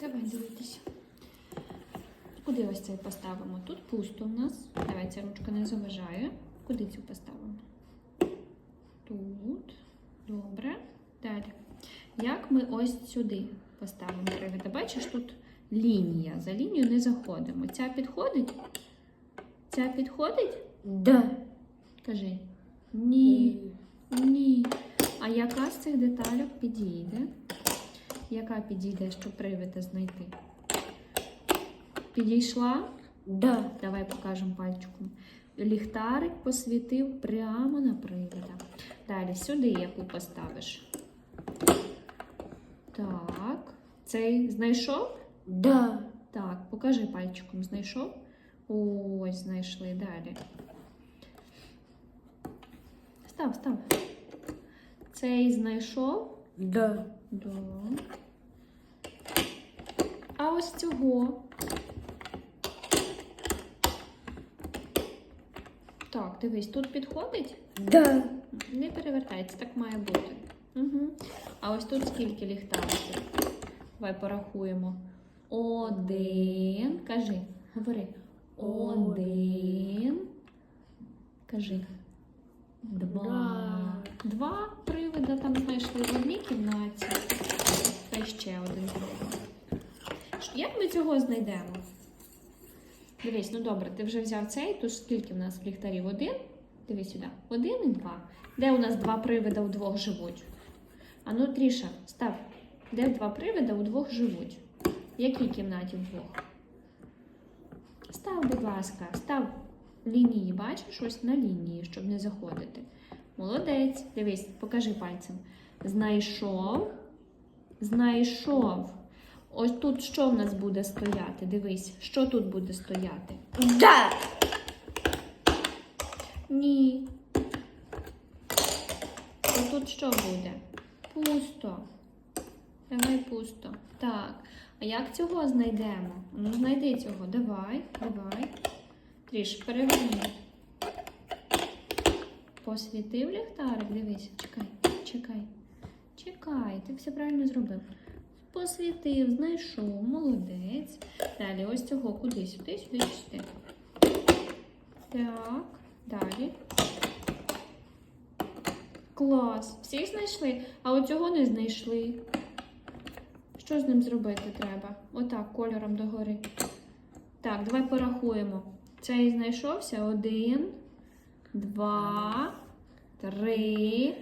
Давай дивитися. Куди ось цей поставимо? Тут пусто у нас. Давай ця ручка не заважає. Куди цю поставимо? Тут. Добре. Далі. Як ми ось сюди поставимо привіда? Бачиш, тут лінія. За лінію не заходимо. Ця підходить? Ця підходить? Да. Кажи. Ні. Ні. А яка з цих деталей підійде? Яка підійде, щоб привида знайти? Підійшла? Да. Давай покажемо пальчиком. Ліхтарик посвітив прямо на привида. Далі сюди яку поставиш. Так. Цей знайшов? Да. Так, покажи пальчиком. Знайшов? Ось, знайшли далі. Став, став. Цей знайшов? Да. Да. А ось цього. Так, дивись, тут підходить? Да. Не перевертається, так має бути. Угу. А ось тут скільки ліхтариків? Давай порахуємо. Один. Кажи, говори. Один. Кажи. Два. Два привида там знайшли в одній кімнаті. Та ще один. Ш- Як ми цього знайдемо? Дивись, ну добре, ти вже взяв цей, то скільки в нас ліхтарів? Один? Дивись сюди. Один і два. Де у нас два привида удвох живуть? А ну, Тріша, став. Де два привида удвох живуть? В якій кімнаті вдвох? Став, будь ласка, став лінії, бачиш, ось на лінії, щоб не заходити. Молодець. Дивись, покажи пальцем. Знайшов. Знайшов. Ось тут що в нас буде стояти? Дивись, що тут буде стояти? Да. Ні. Ось тут що буде? Пусто. Давай пусто. Так. А як цього знайдемо? Ну, знайди цього. Давай, давай. Тріш, переверни. Посвітив ліхтарик, дивись, чекай, чекай. Чекай, ти все правильно зробив. Посвітив, знайшов, молодець. Далі ось цього куди? Сюди, сюди, сюди. Так, далі. Клас. Всіх знайшли, а оцього не знайшли. Що з ним зробити треба? Отак, кольором догори. Так, давай порахуємо. Цей знайшовся. Один, два, три,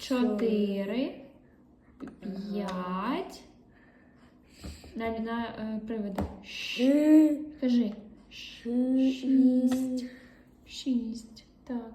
чотири, п'ять. Далі на е, приводи. Ши. Кажи. Ши. Шість. Шість. Так.